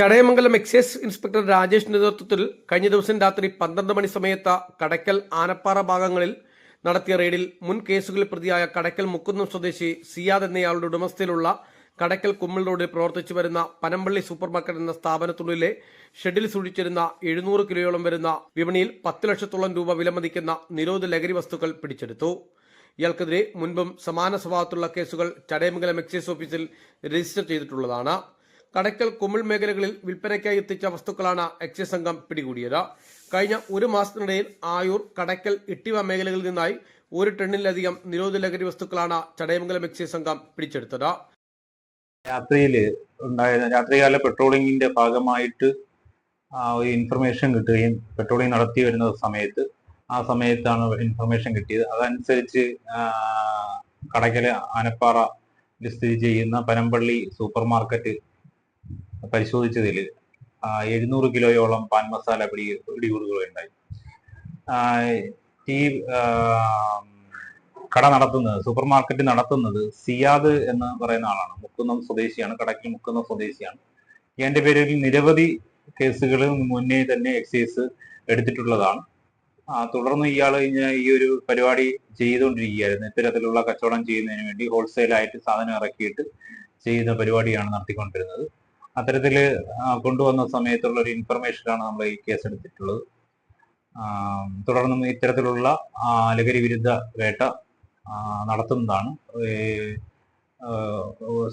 Chadayamangalam excise inspector Rajesh നേതൃത്വത്തിൽ കഴിഞ്ഞ ദിവസം രാത്രി പന്ത്രണ്ട് മണി സമയത്ത് കടയ്ക്കൽ ആനപ്പാറ ഭാഗങ്ങളിൽ നടത്തിയ റെയ്ഡിൽ മുൻ കേസുകളിൽ പ്രതിയായ കടയ്ക്കൽ മുക്കുന്നം സ്വദേശി സിയാദ് എന്നയാളുടെ ഉടമസ്ഥയിലുള്ള കടയ്ക്കൽ കുമ്മൽ റോഡിൽ പ്രവർത്തിച്ചു വരുന്ന പനമ്പള്ളി സൂപ്പർ മാർക്കറ്റ് എന്ന സ്ഥാപനത്തിനുള്ളിലെ ഷെഡിൽ സൂക്ഷിച്ചിരുന്ന എഴുന്നൂറ് കിലോയോളം വരുന്ന വിപണിയിൽ പത്ത് ലക്ഷത്തോളം രൂപ വിലമതിക്കുന്ന നിരോധ ലഹരി വസ്തുക്കൾ പിടിച്ചെടുത്തു. ഇയാൾക്കെതിരെ മുൻപും സമാന സ്വഭാവത്തിലുള്ള കേസുകൾ ചടയമംഗലം എക്സൈസ് ഓഫീസിൽ രജിസ്റ്റർ ചെയ്തിട്ടുള്ളതാണ്. കടയ്ക്കൽ കുമിൾ മേഖലകളിൽ വിൽപ്പനയ്ക്കായി എത്തിച്ച വസ്തുക്കളാണ് എക്സൈസ് സംഘം പിടികൂടിയത്. കഴിഞ്ഞ ഒരു മാസത്തിനിടയിൽ ആയൂർ കടയ്ക്കൽ ഇട്ടിവ മേഖലകളിൽ നിന്നായി ഒരു ടണ്ണിലധികം നിരോധ ലഹരി വസ്തുക്കളാണ് ചടയമംഗലം എക്സൈസ് സംഘം പിടിച്ചെടുത്തത്. രാത്രിയിൽ ഉണ്ടായിരുന്ന രാത്രികാല പെട്രോളിങ്ങിന്റെ ഭാഗമായിട്ട് ഒരു ഇൻഫർമേഷൻ കിട്ടുകയും പെട്രോളിംഗ് നടത്തി വരുന്ന സമയത്ത് ആ സമയത്താണ് ഇൻഫർമേഷൻ കിട്ടിയത്. അതനുസരിച്ച് കടയ്ക്കൽ ആനപ്പാറ സ്ഥിതി ചെയ്യുന്ന പനമ്പള്ളി സൂപ്പർ മാർക്കറ്റ് പരിശോധിച്ചതിൽ എഴുന്നൂറ് കിലോയോളം പാൻ മസാല പിടി പിടികൂടുകയുണ്ടായി ഈ കട നടത്തുന്നത് സൂപ്പർ മാർക്കറ്റ് നടത്തുന്നത് സിയാദ് എന്ന് പറയുന്ന ആളാണ്. മുക്കുന്നം സ്വദേശിയാണ് കടക്കിൽ മുക്കുന്നം സ്വദേശിയാണ്. എന്റെ പേരിൽ നിരവധി കേസുകൾ മുന്നേ തന്നെ എക്സൈസ് എടുത്തിട്ടുള്ളതാണ്. തുടർന്ന് ഇയാൾ ഈ ഒരു പരിപാടി ചെയ്തുകൊണ്ടിരിക്കുകയായിരുന്നു. ഇത്തരത്തിലുള്ള കച്ചവടം ചെയ്യുന്നതിന് വേണ്ടി ഹോൾസെയിലായിട്ട് സാധനം ഇറക്കിയിട്ട് ചെയ്യുന്ന പരിപാടിയാണ് നടത്തിക്കൊണ്ടിരുന്നത്. അത്തരത്തിൽ കൊണ്ടുവന്ന സമയത്തുള്ള ഒരു ഇൻഫർമേഷനാണ് നമ്മൾ ഈ കേസ് എടുത്തിട്ടുള്ളത് തുടർന്നും ഇത്തരത്തിലുള്ള ലഹരി വിരുദ്ധ വേട്ട നടത്തുന്നതാണ്.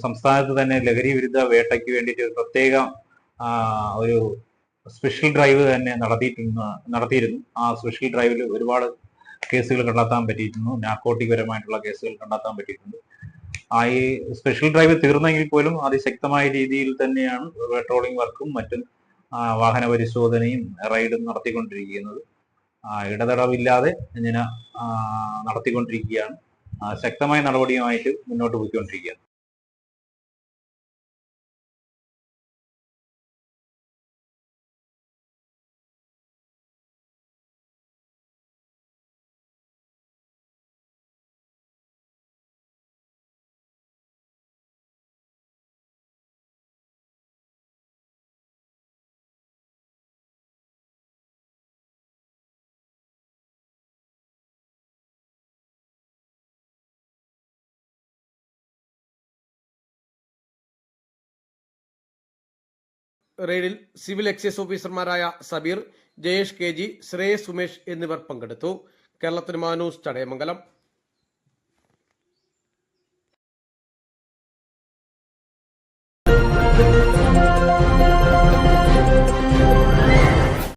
സംസ്ഥാനത്ത് തന്നെ ലഹരി വിരുദ്ധ വേട്ടയ്ക്ക് വേണ്ടിയിട്ട് ഒരു പ്രത്യേക ഒരു സ്പെഷ്യൽ ഡ്രൈവ് തന്നെ നടത്തിയിട്ടുണ്ട് നടത്തിയിരുന്നു. ആ സ്പെഷ്യൽ ഡ്രൈവിൽ ഒരുപാട് കേസുകൾ കണ്ടെത്താൻ പറ്റിയിരുന്നു നാർക്കോട്ടിക് പരമായിട്ടുള്ള കേസുകൾ കണ്ടെത്താൻ പറ്റിയിട്ടുണ്ട്. ആ ഈ സ്പെഷ്യൽ ഡ്രൈവ് തീർന്നെങ്കിൽ പോലും അതിശക്തമായ രീതിയിൽ തന്നെയാണ് പെട്രോളിംഗ് വർക്കും മറ്റും വാഹന പരിശോധനയും റൈഡും നടത്തിക്കൊണ്ടിരിക്കുന്നത്. ഇടതടവില്ലാതെ ഇങ്ങനെ നടത്തിക്കൊണ്ടിരിക്കുകയാണ്. ശക്തമായ നടപടിയുമായിട്ട് മുന്നോട്ട് പോയിക്കൊണ്ടിരിക്കുകയാണ്. റെയ്ഡിൽ സിവിൽ എക്സൈസ് ഓഫീസർമാരായ സബീർ ജയേഷ് കെ ജി ശ്രേയസ് സുമേഷ് എന്നിവർ പങ്കെടുത്തു. കേരളത്തിന് മാനൂസ് ചടയമംഗലം.